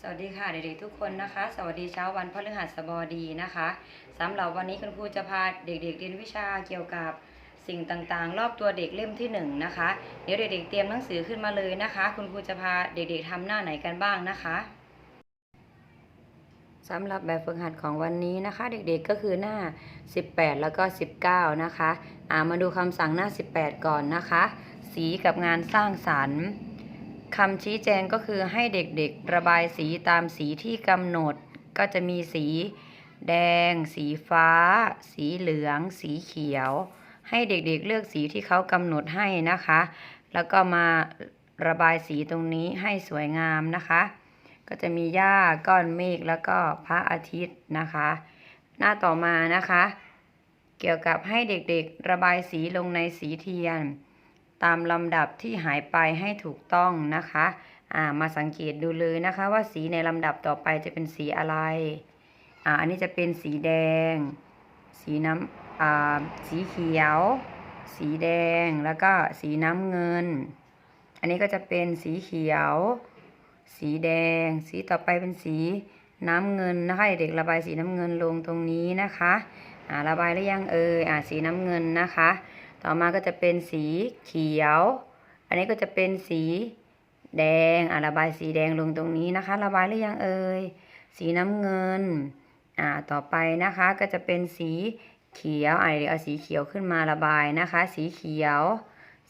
สวัสดีค่ะเด็กๆทุกคนนะคะ สวัสดีเช้าวันพฤหัสบดีนะคะสำหรับวันนี้คุณครูจะพาเด็กๆเรียนวิชาเกี่ยวกับสิ่งต่างๆ รอบตัวเด็กเล่มที่หนึ่งนะคะ เดี๋ยวเด็กๆเตรียมหนังสือขึ้นมาเลยนะคะ คุณครูจะพาเด็กๆทำหน้าไหนกันบ้างนะคะสำหรับแบบฝึกหัดของวันนี้นะคะ เด็กๆก็คือหน้า 18 แล้วก็ 19 นะคะอ่ามาดูคำสั่งหน้า 18 ก่อนนะคะ สีกับงานสร้างสรรค์ คำชี้แจงก็คือให้เด็กๆระบายสีตามสีที่กำหนด ก็จะมีสี แดง สีฟ้า สีเหลือง สีเขียว ให้เด็กๆเลือกสีที่เขากำหนดให้นะคะ แล้วก็มาระบายสีตรงนี้ให้สวยงามนะคะ ก็จะมีหญ้าก้อนเมฆแล้วก็พระอาทิตย์นะคะ หน้าต่อมานะคะ เกี่ยวกับให้เด็กๆระบายสีลงในสีเทียน ตามลำดับที่หายไปให้ถูกต้องนะคะอ่ามาสังเกตดูเลยนะคะ ว่าสีในลำดับต่อไปจะเป็นสีอะไรอ่าอันนี้จะเป็นสีแดง สีน้ำอ่าสีเขียว สีแดงแล้วก็สีน้ำเงิน อันนี้ก็จะเป็นสีเขียว สีแดง สีต่อไปเป็นสีน้ำเงินนะคะเด็กระบายสีน้ำเงินลงตรงนี้นะคะอ่าระบายหรือยังเอ่ยอ่าสีน้ำเงินนะคะ ต่อมาก็จะเป็นสีเขียว อันนี้ก็จะเป็นสีแดงอ่าระบายสีแดงลงตรงนี้นะคะ ระบายหรือยังเอ่ย สีน้ำเงิน อ่า ต่อไปนะคะก็จะเป็นสีเขียวอ่าเดี๋ยวเอาสีเขียวขึ้นมาระบายนะคะ สีเขียว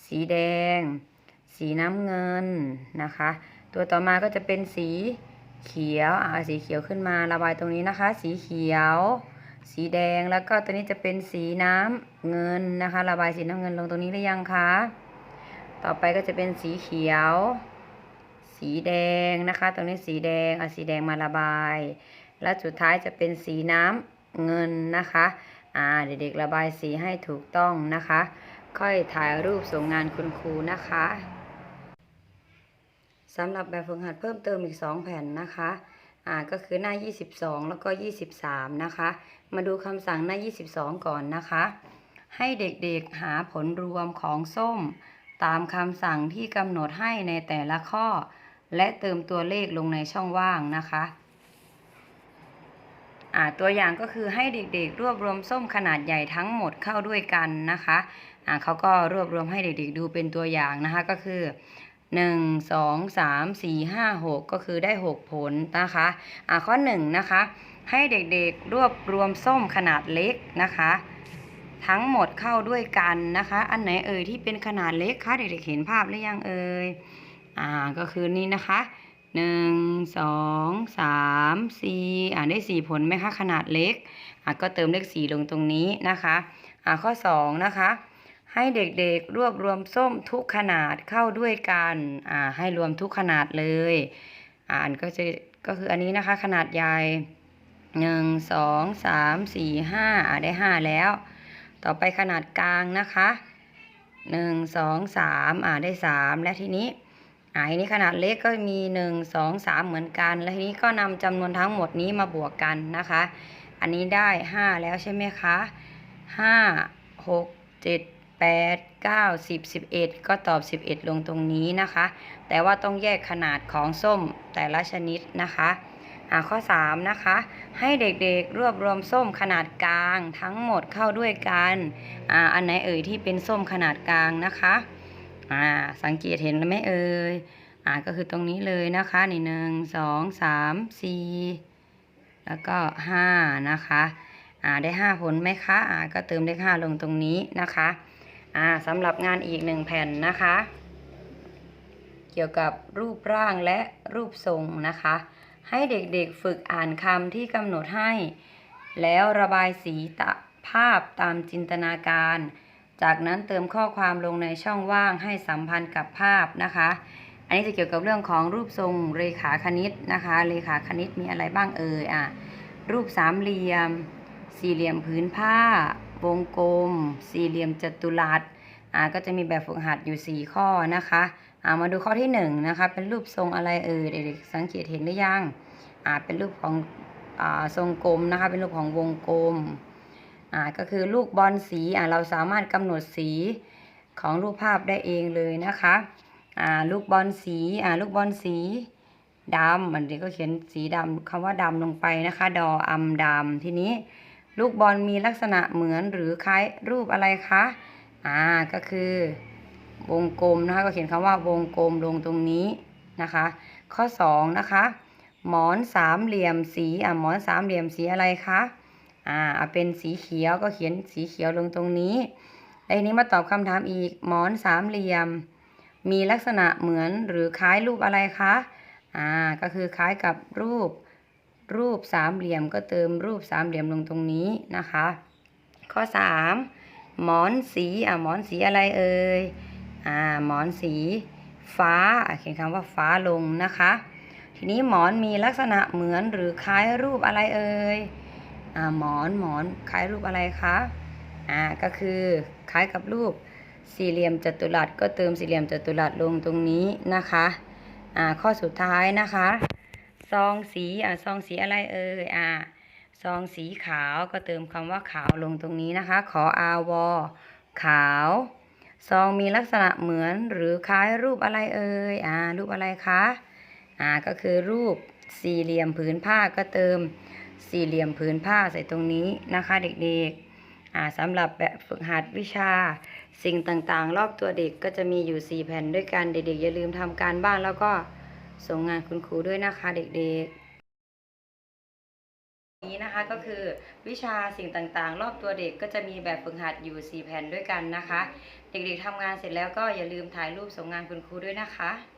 สีแดง สีน้ำเงินนะคะ ตัวต่อมาก็จะเป็นสีเขียวอ่าเอาสีเขียวขึ้นมาระบายตรงนี้นะคะ สีเขียว สีแดงแล้วก็ตัวนี้จะเป็นสีน้ำเงินนะคะ ระบายสีน้ำเงินลงตรงนี้หรือยังคะต่อไปก็จะเป็นสีเขียว สีแดงนะคะ ตรงนี้สีแดงเอาสีแดงมาระบาย และสุดท้ายจะเป็นสีน้ำเงินนะคะอ่าเด็กๆระบายสีให้ถูกต้องนะคะ ค่อยถ่ายรูปส่งงานคุณครูนะคะสำหรับแบบฝึกหัดเพิ่มเติมอีก 2 แผ่นนะคะ อ่าก็คือหน้า 22 แล้วก็ 23 นะคะ มาดูคำสั่งหน้า 22 ก่อนนะคะ ให้เด็กๆหาผลรวมของส้ม ตามคำสั่งที่กำหนดให้ในแต่ละข้อ และเติมตัวเลขลงในช่องว่างนะคะอ่าตัวอย่างก็คือให้เด็กๆ รวบรวมส้มขนาดใหญ่ทั้งหมดเข้าด้วยกันนะคะอ่าเขาก็รวบรวมให้เด็กๆดูเป็นตัวอย่างนะคะก็คือ หนึ่งสองสามสี่ห้าหกก็คือได้หกผลนะคะอ่าข้อหนึ่งนะคะ ให้เด็กๆรวบรวมส้มขนาดเล็กนะคะ ทั้งหมดเข้าด้วยกันนะคะ อันไหนเอ่ยที่เป็นขนาดเล็กคะเด็กๆเห็นภาพหรือยังเอ่ยอ่าก็คือนี่นะคะหนึ่งสองสามสี่อ่าได้สี่ผลไหมคะขนาดเล็กอ่าก็เติมเลขสี่ลงตรงนี้นะคะอ่าข้อสองนะคะ ให้เด็กๆรวบรวมส้มทุกขนาดเข้าด้วยกันอ่าให้รวมทุกขนาดเลย อ่านก็จะก็คืออันนี้นะคะขนาดใหญ่หนึ่งสองสาม สี่ห้าได้ห้าแล้ว ต่อไปขนาดกลางนะคะหนึ่งสองสามอ่าได้สามและทีนี้อ่าทีนี้ขนาดเล็กก็มีหนึ่งสองสามเหมือนกัน และทีนี้ก็นำจำนวนทั้งหมดนี้มาบวกกันนะคะ อันนี้ได้ห้าแล้วใช่ไหมคะห้าหกเจ็ด แปดเก้าสิบสิบเอ็ดก็ตอบสิบเอ็ดลงตรงนี้นะคะ แต่ว่าต้องแยกขนาดของส้มแต่ละชนิดนะคะอ่าข้อสามนะคะ ให้เด็กๆรวบรวมส้มขนาดกลางทั้งหมดเข้าด้วยกันอ่าอันไหนเอ่ยที่เป็นส้มขนาดกลางนะคะอ่าสังเกตเห็นไหมเอ่ยอ่าก็คือตรงนี้เลยนะคะนี่หนึ่งสองสามสี่แล้วก็ห้านะคะอ่าได้ห้าผลไหมคะอ่าก็เติมเลขห้าลงตรงนี้นะคะ อ่าสำหรับงานอีกหนึ่งแผ่นนะคะ เกี่ยวกับรูปร่างและรูปทรงนะคะ ให้เด็กๆฝึกอ่านคำที่กำหนดให้ แล้วระบายสีตะภาพตามจินตนาการ จากนั้นเติมข้อความลงในช่องว่างให้สัมพันธ์กับภาพนะคะ อันนี้จะเกี่ยวกับเรื่องของรูปทรงเรขาคณิตนะคะ เรขาคณิตมีอะไรบ้างเอ่ยอะรูปสามเหลี่ยม สี่เหลี่ยมผืนผ้าวงกลม สี่เหลี่ยมจัตุรัส ก็จะมีแบบฝึกหัดอยู่ 4 ข้อนะคะอ่ามาดูข้อที่1นะคะเป็นรูปทรงอะไรเอ่ยเด็กๆสังเกตเห็นหรือยังอ่าเป็นรูปของอ่าทรงกลมนะคะเป็นรูปของวงกลมอ่าก็คือลูกบอลสีอ่าเราสามารถกำหนดสีของรูปภาพได้เองเลยนะคะอ่าลูกบอลสีอ่าลูกบอลสีดำมันนี้ก็เขียนสีดำคำว่าดำลงไปนะคะ ดออำดำทีนี้ ลูกบอลมีลักษณะเหมือนหรือคล้ายรูปอะไรคะ อ่าก็คือวงกลมนะคะก็เขียนคำว่าวงกลมลงตรงนี้นะคะ ข้อสองนะคะหมอนสามเหลี่ยมสีอะหมอนสามเหลี่ยมสีอะไรคะอ่าเอาเป็นสีเขียวก็เขียนสีเขียวลงตรงนี้แล้นี้มาตอบคำถามอีกหมอนสามเหลี่ยม มีลักษณะเหมือนหรือคล้ายรูปอะไรคะอ่าก็คือคล้ายกับรูปรูปสามเหลี่ยมก็เติมรูปสามเหลี่ยมลงตรงนี้นะคะ ข้อสาม หมอนสีอะหมอนสีอะไรเอ่ยอ่าหมอนสีฟ้าเขียนคำว่าฟ้าลงนะคะ ทีนี้หมอนมีลักษณะเหมือนหรือคล้ายรูปอะไรเอ่ยอ่าหมอนหมอนคล้ายรูปอะไรคะอ่าก็คือคล้ายกับรูปสี่เหลี่ยมจัตุรัสก็เติมสี่เหลี่ยมจัตุรัสลงตรงนี้นะคะอ่าข้อสุดท้ายนะคะ ซองสีอะซองสีอะไรเอ่ยอะ ซองสีขาวก็เติมคำว่าขาวลงตรงนี้นะคะ ขออาวอขาว ซองมีลักษณะเหมือนหรือคล้ายรูปอะไรเอ่ยอ่ารูปอะไรคะอ่าก็คือรูปสี่เหลี่ยมผืนผ้าก็เติมสี่เหลี่ยมผืนผ้าใส่ตรงนี้นะคะเด็กๆอ่าสำหรับแบบฝึกหัดวิชา สิ่งต่างๆ รอบตัวเด็กก็จะมีอยู่ 4 แผ่นด้วยกันเด็กๆอย่าลืมทำการบ้านแล้วก็ส่งงานคุณครูด้วยนะคะเด็กๆ นี้นะคะก็คือวิชาสิ่งต่างๆ รอบตัวเด็กก็จะมีแบบฝึกหัดอยู่ 4 แผ่นด้วยกันนะคะ เด็กๆทำงานเสร็จแล้วก็อย่าลืมถ่ายรูปส่งงานคุณครูด้วยนะคะ